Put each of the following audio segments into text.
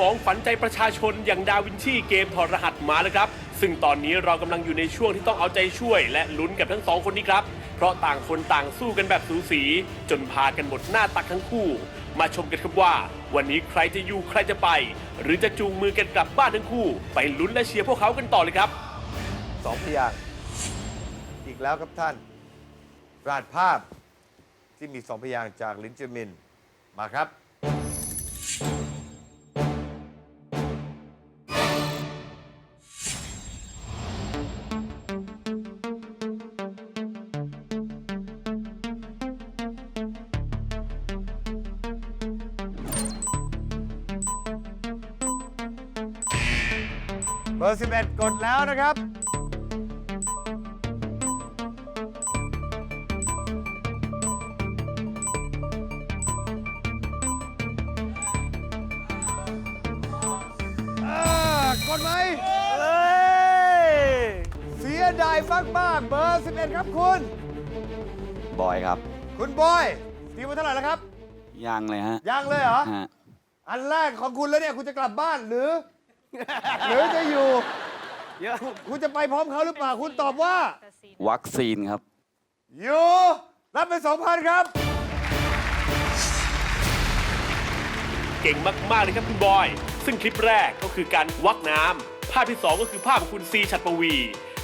มองฝันใจประชาชนอย่างดาวินชีเกมถอดรหัสมาแล้วครับ ซึ่งตอนนี้เรากำลังอยู่ในช่วงที่ต้องเอาใจช่วย และลุ้นกับทั้งสองคนนี้ครับ เพราะต่างคนต่างสู้กันแบบสูสี จนพากันหมดหน้าตักทั้งคู่ มาชมกันครับว่า วันนี้ใครจะอยู่ใครจะไป หรือจะจูงมือกันกลับบ้านทั้งคู่ ไปลุ้นและเชียร์พวกเขากันต่อเลยครับสองพยางอีกแล้วครับท่านรหัสภาพที่มีสองพยางจากลินเจอร์มินมาครับ เบอร์11กดแล้วนะครับอ่ากดไหมเอ้ยเสียดายมากมากๆเบอร์11ครับคุณ บอยครับ คุณบอยตีมาเท่าไหร่แล้วครับ ยังเลยฮะยังเลยเหรอ ฮะ อันแรกของคุณแล้วเนี่ย คุณจะกลับบ้านหรือ หรือจะอยู่คุณคุณจะไปพร้อมเขาหรือเปล่า คุณตอบว่า วัคซีนครับ อยู่ รับไป2,000ครับ เก่งมากๆเลยครับคุณบอย ซึ่งคลิปแรกก็คือการวักน้ำภาพที่ 2 ก็คือภาพของคุณซีชัดปวี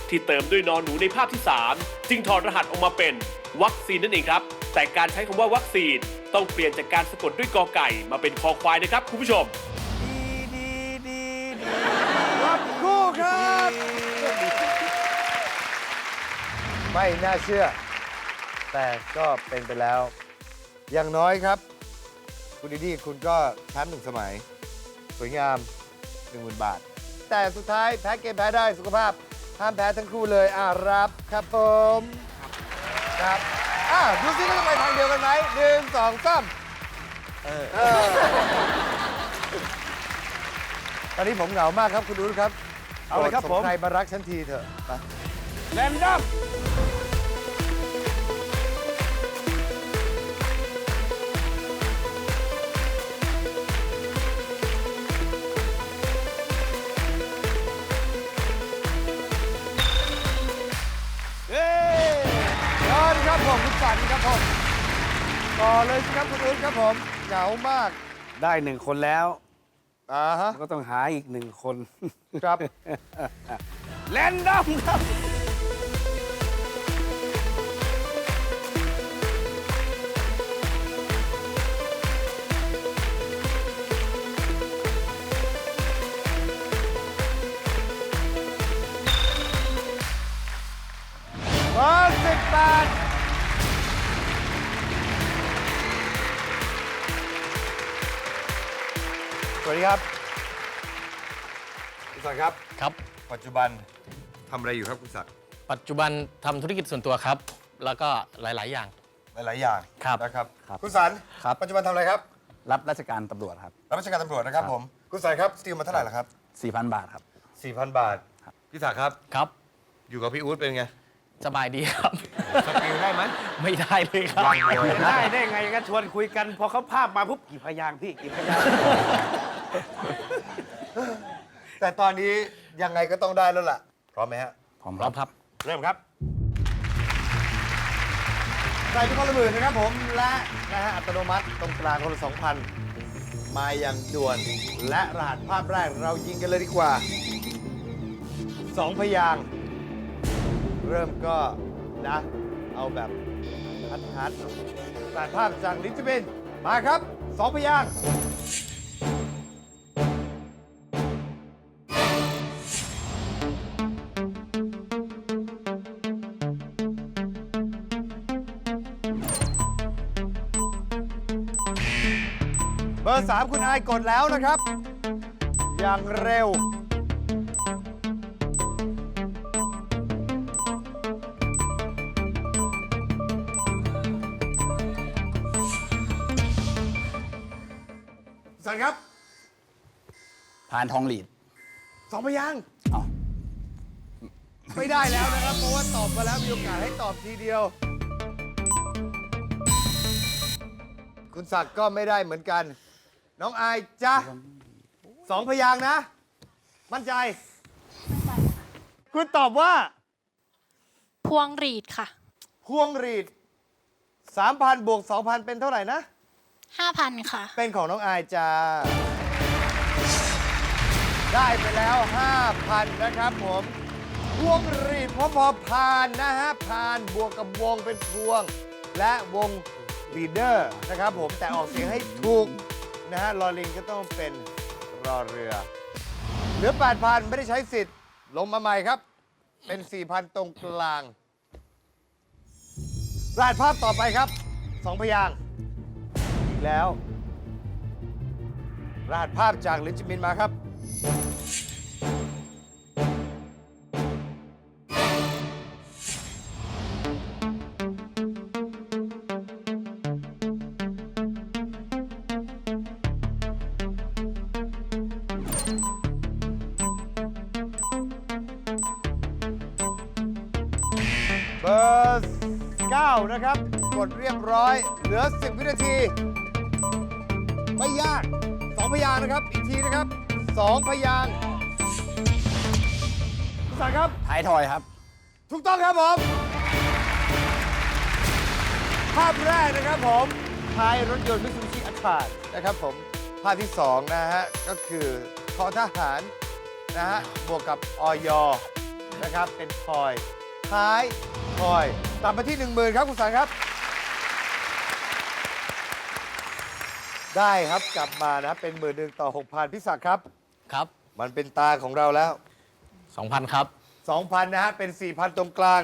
ที่เติมด้วยนอนหนูในภาพที่ 3 จึงถอดรหัสออกมาเป็น วัคซีนนั่นเองครับ แต่การใช้คำว่าวัคซีน ต้องเปลี่ยนจากการสะกดด้วยกอไก่มาเป็นคอควายนะครับคุณผู้ชม คู่ครับไม่น่าเชื่อ แต่ก็เป็นไปแล้ว อย่างน้อยครับ คุณดีดีคุณก็แชมป์หนึ่งสมัย สวยงาม10,000บาท แต่สุดท้ายแพ้เกมแพ้ได้สุขภาพ ห้ามแพ้ทั้งคู่เลยอ่ารับครับผมครับอ่าดูซิว่าจะไปทางเดียวกันไหมหนึ่งสองสามเออเออตอนนี้ผมเหงามากครับคุณดูครับ เอาเลยครับโปผมส่งใครมารักฉันทีเถอะไปแรนดอมเย้ยอดครับผมคุณสันครับผมต่อเลยสิครับคุณอุ้นครับผมเหงามาก ได้หนึ่งคนแล้ว อ่าฮะ ก็ต้องหาอีกหนึ่งคน ครับ แรนดอมครับเบ ครับคุณศักดิ์ครับ ครับ ปัจจุบันทำอะไรอยู่ครับคุณศักดิ์ปัจจุบันทำธุรกิจส่วนตัวครับ แล้วก็หลาย ๆ อย่าง หลาย ๆ อย่างครับนะครับ ครับคุณสันครับ ปัจจุบันทำอะไรครับรับราชการตำรวจครับ รับราชการตำรวจนะครับครับผม คุณสันครับสติลมาเท่าไหร่ละครับ 4,000 บาทครับ 4,000 บาท พี่ศักดิ์ครับ ครับ อยู่กับพี่อู๊ดเป็นไง สบายดีครับ สติลได้ไหมไม่ได้เลยครับยังเลยจะได้ได้ไงก็ชวนคุยกัน พอเขาภาพมาปุ๊บกี่พยางค์พี่กี่พยางค์ แต่ตอนนี้ยังไงก็ต้องได้แล้วล่ะ พร้อมไหมฮะพร้อมพร้อมครับ เริ่มครับใส่ทุกคนละหมื่นนะครับผม และนะฮะอัตโนมัติตรงกลางคนละสองพันมาอย่างด่วน และรหัสภาพแรกเรายิงกันเลยดีกว่าสองพยางค์เริ่มก็นะ เอาแบบฮัดฮัดๆรหัสภาพจากลินจบินมาครับสองพยางค์ ร์สามคุณอายกดแล้วนะครับ อย่างเร็ว สันครับพานทองหลีดสองพยางค์อ้าวไม่ได้แล้วนะครับ เพราะว่าตอบมาแล้วมีโอกาสให้ตอบทีเดียว คุณศักดิ์ก็ไม่ได้เหมือนกัน น้องอายจ้ะสองพยางค์นะ มั่นใจ คุณตอบว่า พวงหรีดค่ะ พวงหรีด3,000บวก2,000 เป็นเท่าไหร่นะ 5,000 ค่ะ เป็นของน้องอายจ้าได้ไปแล้ว 5,000 นะครับผม พวงหรีดพอพอพานนะฮะพานบวกกับวงเป็นพวง และวงลีดเดอร์นะครับผมแต่ออกเสียงให้ถูก นะฮะลอลิงก็ต้องเป็นรอเรือ เหลือ 8,000 ไม่ได้ใช้สิทธิ์ ลงมาใหม่ครับ เป็น 4,000 ตรงกลางราดภาพต่อไปครับสองพยางค์อีกแล้ว รหัสภาพจากลินจิมินมาครับ กดเรียบร้อย เหลือ 10 วินาที ไม่ยาก 2 พยางค์นะครับ อีกทีนะครับ 2 พยางค์คุณสันครับ ท้ายทอยครับ ถูกต้องครับผม ภาพแรกนะครับผม ท้ายรถยนต์มิ t ซูบิชิอัตรานะครับผม ภาพที่ 2 นะฮะ ก็คือทอทหาร นะฮะ บวกกับออยนะครับ เป็นทอย ท้ายทอยตัดมาที่ 10,000 ครับ คุณสันครับ ได้ครับกลับมานะเป็นหมื่นหนึ่งต่อ6,000พิศักดิ์ครับ ครับ มันเป็นตาของเราแล้ว 2,000 ครับ 2,000 นะฮะ เป็น 4,000 ตรงกลาง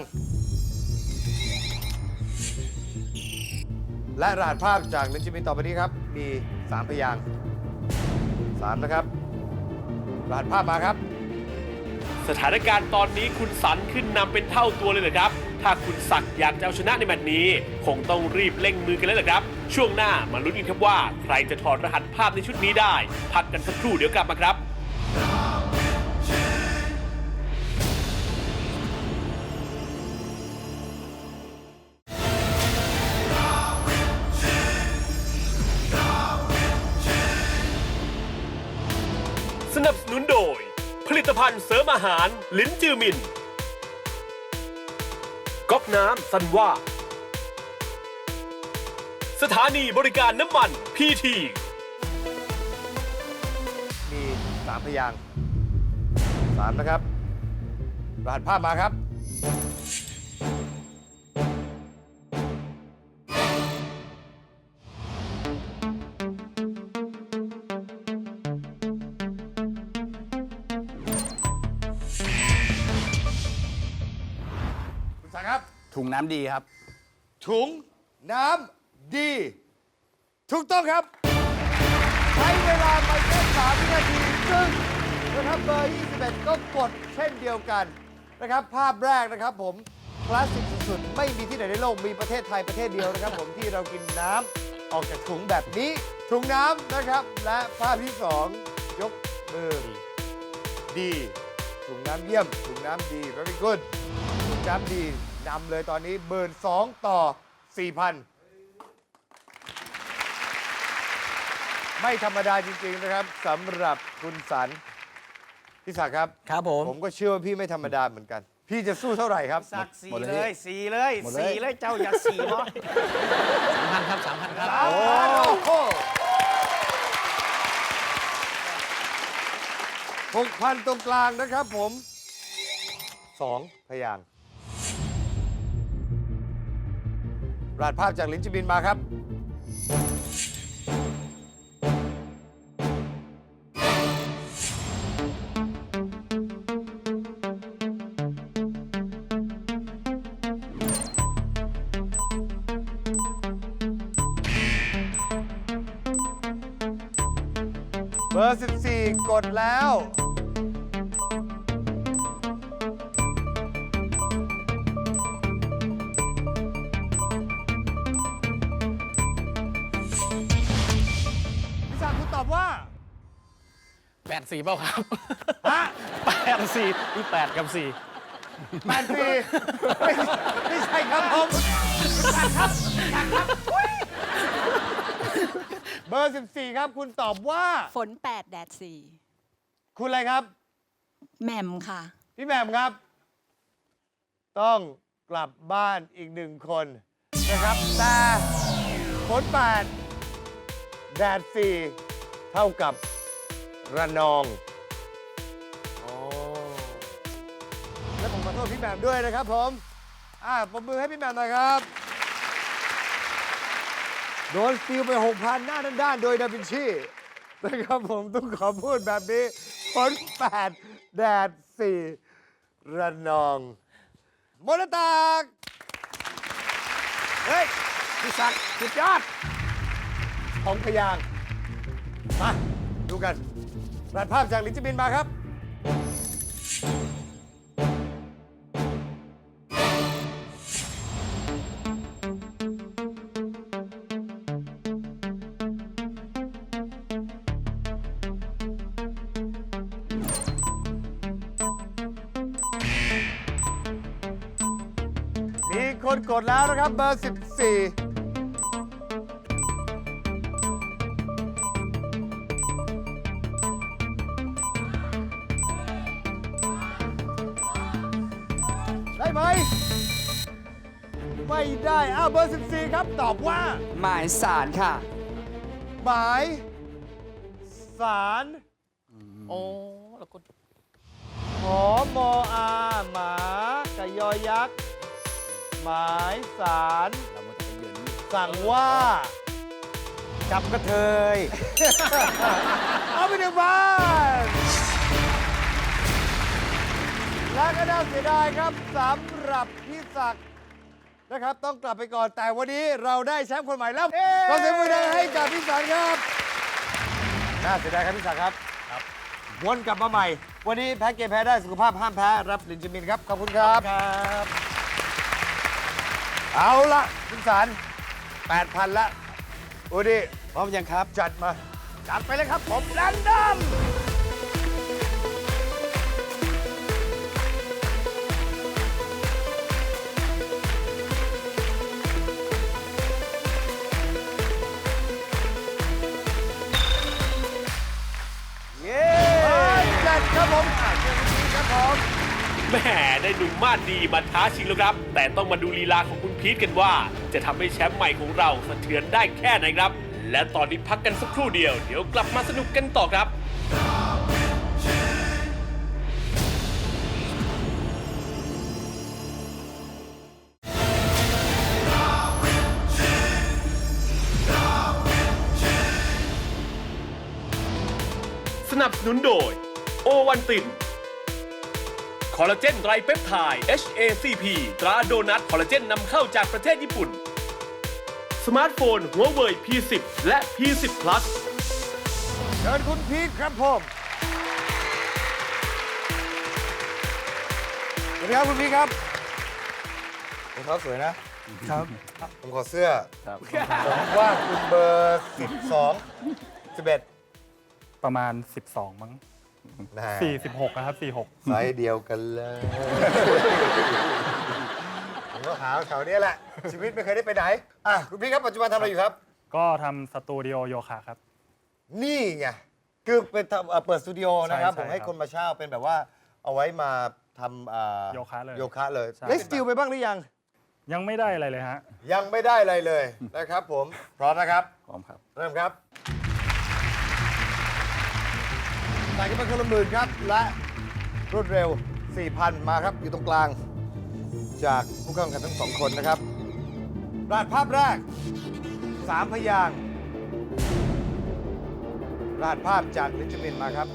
และรหัสภาพจากลินจิมินต่อไปนี้ครับ มี 3 พยางค์3นะครับ รหัสภาพมาครับ สถานการณ์ตอนนี้คุณสันขึ้นนำเป็นเท่าตัวเลยนะครับ ถ้าคุณศักดิ์อยากจะเอาชนะในแมตช์นี้ คงต้องรีบเร่งมือกันแล้วละครับ ช่วงหน้ามาลุ้นกันครับว่า ใครจะถอดรหัสภาพในชุดนี้ได้ พักกันสักครู่เดี๋ยวกลับมาครับสนับสนุนโดย ผลิตภัณฑ์เสริมอาหาร ลิ้นจือมิน อกน้ำสันว่า สถานีบริการน้ำมันพีทีมีสามพยางค์3นะครับ รหัสภาพมาครับ ถุงน้ำดีครับ ถุงน้ำดี ถูกต้องครับ ใช้เวลาไปแค่3วินาทีซึ่งนะครับเบอร์ 21 ก็กดเช่นเดียวกันนะครับ ภาพแรกนะครับผม คลาสสิกสุดๆ ไม่มีที่ไหนในโลก มีประเทศไทยประเทศเดียวนะครับผมที่เรากินน้ำออกจากถุงแบบนี้ ถุงน้ำนะครับ และภาพที่ 2 ยกมือดีถุงน้ำเยี่ยมถุงน้ำดี very good ถุงน้ำดี นำเลยตอนนี้เบิร์น2ต่อ4,000ไม่ธรรมดาจริง ๆ นะครับสำหรับคุณสันพี่ศักดิ์ครับ ครับผม ผมก็เชื่อว่าพี่ไม่ธรรมดาเหมือนกัน พี่จะสู้เท่าไหร่ครับ สักสีหมดเลยเลยสีเลยหมดเลย สีเลยเจ้าอย่าสีเนาะ3,000ครับ3,000ครับ โอ้โหหกพันตรงกลางนะครับผมสองพยางค์ รหัสภาพจากลินจิบินมาครับ เบอร์ 14 กดแล้ว สี่เปล่าครับฮะแปดสี่มีแปดกับสี่แปดสี่ไม่ไม่ใช่ครับผมเบอร์ 14 ครับ คุณตอบว่า ฝนแปดแดดสี่คุณอะไรครับ แหม่มค่ะ พี่แหม่มครับ ต้องกลับบ้านอีกหนึ่งคนนะครับแต่ผลแปดแดดสี่เท่ากับ ระนองอและผมขอโทษพี่แหม่มด้วยนะครับผม อ่าปมมือให้พี่แหม่มหน่อยครับ โดนสติลไป 6,000 หน้าด้านๆโดยดาวินชีนะครับผมต้องขอพูดแบบนี้ผล8แดด 4 ระนองมรตากเฮ้ยพี่ศักดิ์สุดยอดของพยางค์มาดูกัน รัดภาพจากลินจิบินมาครับ มีคนกดแล้วนะครับเบอร์ 14 ครับตอบว่า หมายสารค่ะ หมายสารโอ้แล้วก็หอมออาหมากะยอยักษ์ หมายสารสั่งว่า จับกระเทย เอาไปหนึ่งพันและก็น่าเสียดายครับสำหรับพี่ศักดิ์ นะครับต้องกลับไปก่อนแต่วันนี้เราได้แชมป์คนใหม่แล้วขอเสียงปรบมือดังให้กับพี่ศักดิ์ครับน่าเสียดายครับพี่ศักดิ์ครับวนกลับมาใหม่ วันนี้แพ้เกมแพ้ได้สุขภาพห้ามแพ้รับลินจิมินครับขอบคุณครับครับเอาละคุณสาร8,000 ละโอ้ดิพร้อมยังครับ จัดมา จัดไปเลยครับผมแรนดอ แหมได้หนุ่มมาดดีมาท้าชิงแล้วครับ แต่ต้องมาดูลีลาของคุณพีทกันว่า จะทำให้แชมป์ใหม่ของเราสะเทือนได้แค่ไหนครับ และตอนนี้พักกันสักครู่เดียว เดี๋ยวกลับมาสนุกกันต่อครับ สนับสนุนโดย โอวันติน คอลลาเจนไรเปปไทด์ HACP ตราโดนัทคอลลาเจนนำเข้าจากประเทศญี่ปุ่น สมาร์ทโฟน หัวเว่ย P10 และ P10 Plus เชิญคุณพีทครับผมสวัสดีครับคุณพีทครับรองเท้าสวยนะ ครับ ผมขอเสื้อครับผมว่าคุณเบอร์ 12 11 ประมาณ 12 มั้ง นะ46นะครับ46 ไซส์เดียวกันเลยผมก็หาแถวเนี้ยแหละ ชีวิตไม่เคยได้ไปไหน อะ คุณพี่ครับปัจจุบันทำอะไรอยู่ครับ ก็ทำสตูดิโอโยคะครับ นี่ไงคือเป็นทำเอ่อเปิดสตูดิโอนะครับ ใช่ผมให้ครับคนมาเช่าเป็นแบบว่าเอาไว้มาทำอ่าโยคะเลยโยคะเลยใช่ ได้สติลไปบ้างหรือยัง ยังไม่ได้อะไรเลยฮะ ยังไม่ได้อะไรเลยนะครับผม พร้อมนะครับ พร้อมครับ เริ่มครับใส่กันไปคนละหมื่นครับ และรวดเร็ว 4,000 มาครับ อยู่ตรงกลาง จากผู้เข้าแข่งขันทั้งสองคนนะครับรหัสภาพแรก 3 พยางค์รหัสภาพจากลิจมินมาครับ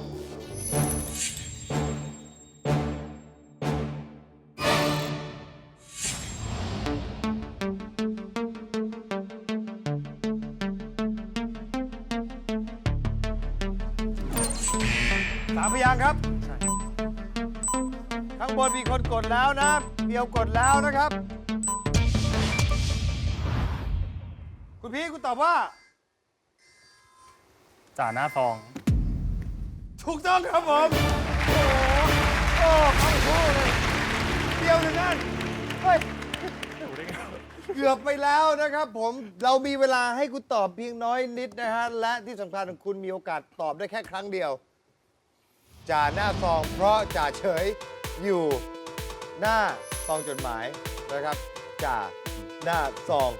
กดแล้วนะเดียวกดแล้วนะครับ คุณพี่คุณตอบว่า จ่าหน้าซอง ถูกต้องครับผม โอ้โหโอ้เข้าคู่เลยเดียวหนึ่งนั่นเฮ้ยเกือบไปแล้วนะครับผม เรามีเวลาให้คุณตอบเพียงน้อยนิดนะฮะ และที่สำคัญคุณมีโอกาสตอบได้แค่ครั้งเดียว จ่าหน้าซองเพราะจ่าเฉยอยู่ หน้าซองจดหมายนะครับจ่าหน้าซอง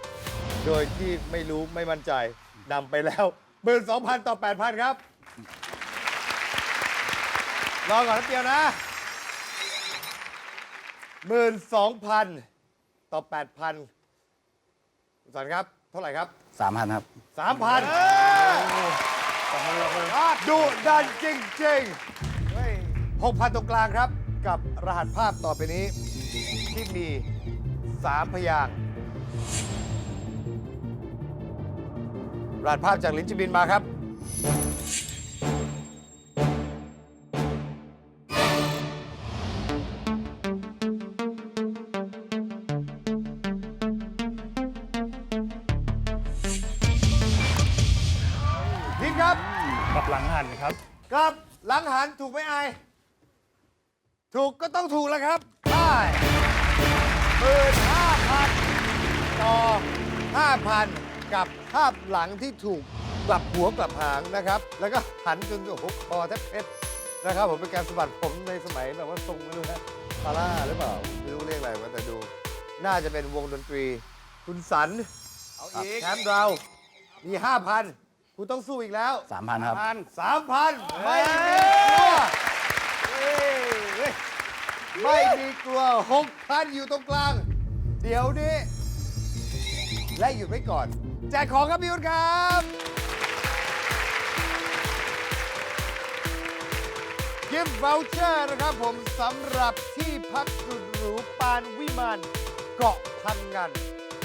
โดยที่ไม่รู้ไม่มั่นใจนำไปแล้วหมื่นสองพันต่อแปดพันครับ รอก่อนนะเดียวนะหมื่นสองพันต่อแปดพันคุณสันครับ เท่าไหร่ครับ สามพันครับสามพันดุดันจริงๆหกพันตรงกลางครับ กับรหัสภาพต่อไปนี้ ที่มีสามพยางค์รหัสภาพจากลินจิบินมาครับ พินครับ กับหลังหันครับ กับหลังหันถูกไหมไอาย ถูกก็ต้องถูกแล้วครับได้หมื่นห้าพันต่อห้าพันกับภาพหลังที่ถูกกลับหัวกลับหางนะครับ แล้วก็หันจนโอ้โหคอแทบเพชรนะครับ ผมเป็นการสะบัดผมในสมัยแบบว่าทรงไม่รู้นะซาร่าหรือเปล่าไม่รู้เรียกอะไรว่าแต่ดู น่าจะเป็นวงดนตรี คุณสันเอาอีกแชมป์เรามี5,000คุณต้องสู้อีกแล้วสามพันครับสามพันไม่มีกลัวเฮ้ย ไม่มีกลัวหกพันอยู่ตรงกลาง เดี๋ยวนี้ และหยุดไว้ก่อน แจกของครับพี่ยุทธครับ กิฟต์ o ว c เชอร์นะครับผมสำหรับที่พักสุดหรูปานวิมานเกาะพังงัน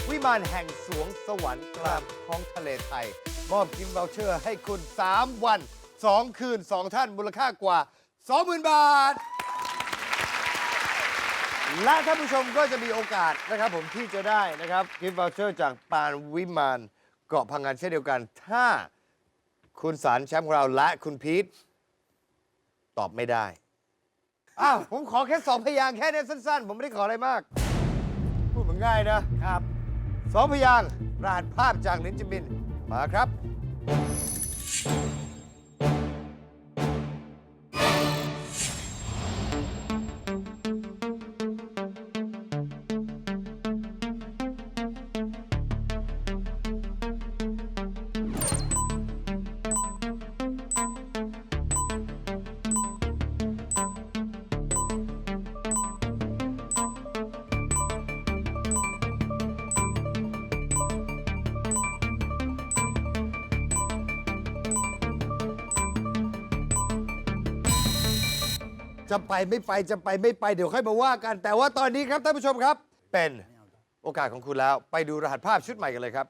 วิมานแห่งสวงสวรรค์กลางท้องทะเลไทย มอบกิฟต์ o ว c เชอร์ให้คุณ 3 วัน 2 คืน 2 ท่านมูลค่ากว่า 20,000 บาท และท่านผู้ชมก็จะมีโอกาสนะครับผมที่จะได้นะครับกิฟต์ o ว c เชอร์จากปานวิมานเกาะพังงันเช่นเดียวกัน ถ้าคุณสารแชมป์ของเราและคุณพีทตอบไม่ได้ อ้าว ผมขอแค่สองพยางค์แค่นี้สั้นๆ ผมไม่ได้ขออะไรมาก พูดเหมือนง่ายนะครับสองพยางค์รหัสภาพจากลินจิมิน มาครับ จะไปไม่ไปจะไปไม่ไปเดี๋ยวค่อยมาว่ากัน แต่ว่าตอนนี้ครับท่านผู้ชมครับ เป็นโอกาสของคุณแล้วไปดูรหัสภาพชุดใหม่กันเลยครับ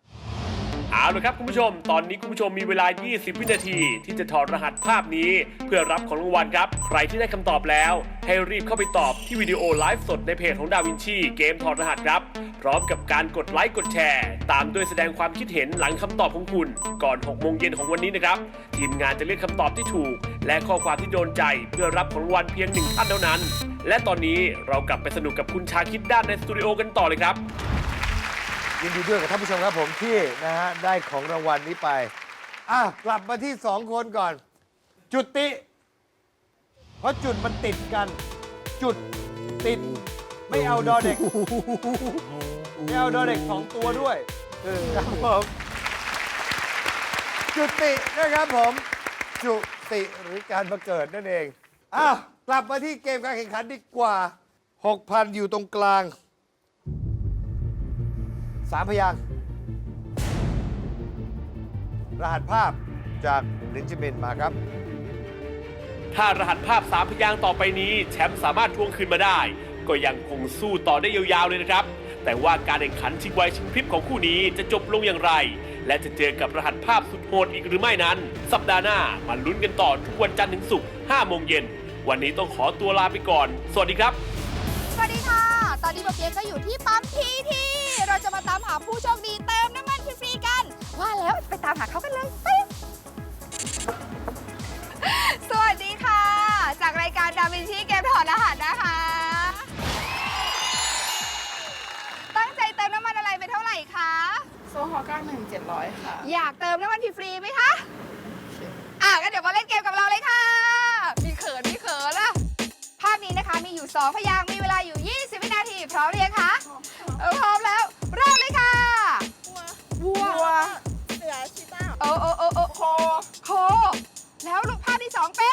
เอาละครับคุณผู้ชม ตอนนี้คุณผู้ชมมีเวลา 20 วินาที ที่จะถอดรหัสภาพนี้ เพื่อรับของรางวัลครับ ใครที่ได้คำตอบแล้ว ให้รีบเข้าไปตอบที่วิดีโอไลฟ์สดในเพจของดาวินชีเกมถอดรหัสครับ พร้อมกับการกดไลค์กดแชร์ ตามด้วยแสดงความคิดเห็นหลังคำตอบของคุณ ก่อน 6 โมงเย็นของวันนี้นะครับ ทีมงานจะเลือกคำตอบที่ถูก และข้อความที่โดนใจเพื่อรับของรางวัลเพียงหนึ่งท่านเท่านั้น และตอนนี้เรากลับไปสนุกกับคุณชาคิดด้านในสตูดิโอกันต่อเลยครับ ยินดีด้วยกับท่านผู้ชมครับผมที่นะฮะได้ของรางวัลนี้ไปอะกลับมาที่สองคนก่อน จุติ เพราะจุดมันติดกัน จุดติด ไม่เอาดอเด็กไม่เอาดอเด็กสองตัวด้วยครับผมจุตินะครับผม จุติหรือการมาเกิดนั่นเองอ้าวกลับมาที่เกมการแข่งขันดีกว่า 6,000 อยู่ตรงกลาง สามพยางค์รหัสภาพจากลินจิมินมาครับ ถ้ารหัสภาพสามพยางค์ต่อไปนี้ แชมป์สามารถทวงคืนมาได้ ก็ยังคงสู้ต่อได้ยาวๆเลยนะครับ แต่ว่าการแข่งขันชิงไวชิงพริบของคู่นี้จะจบลงอย่างไร และจะเจอกับรหัสภาพสุดโหดอีกหรือไม่นั้น สัปดาห์หน้ามาลุ้นกันต่อทุกวันจันทร์ถึงศุกร์5โมงเย็นวันนี้ต้องขอตัวลาไปก่อน สวัสดีครับ ตอนนี้ปะเปียกก็อยู่ที่ปั๊มทีทีเราจะมาตามหาผู้โชคดีเติมน้ำมันฟรีๆกัน ว่าแล้วไปตามหาเขากันเลยไปสวัสดีค่ะ จากรายการดาวินชีเกมถอดรหัสนะคะ ตั้งใจเติมน้ำมันอะไรไปเท่าไหร่คะโซฮอล์91700 ค่ะ อยากเติมน้ำมันฟรีๆไหมคะอะงั้นเดี๋ยวมาเล่นเกมกับเราเลยค่ะ มีเขินมีเขินละภาพนี้นะคะมีอยู่ 2 พยางค์มีเวลาอยู่20วิ นาที พร้อมหรือยังคะเออพร้อมแล้วเริ่มเลยค่ะวัววัวเสือชีต้าโอ้โอ้โอ้โอ้โคโคแล้วลูกภาพที่2เป็นโคโยตี้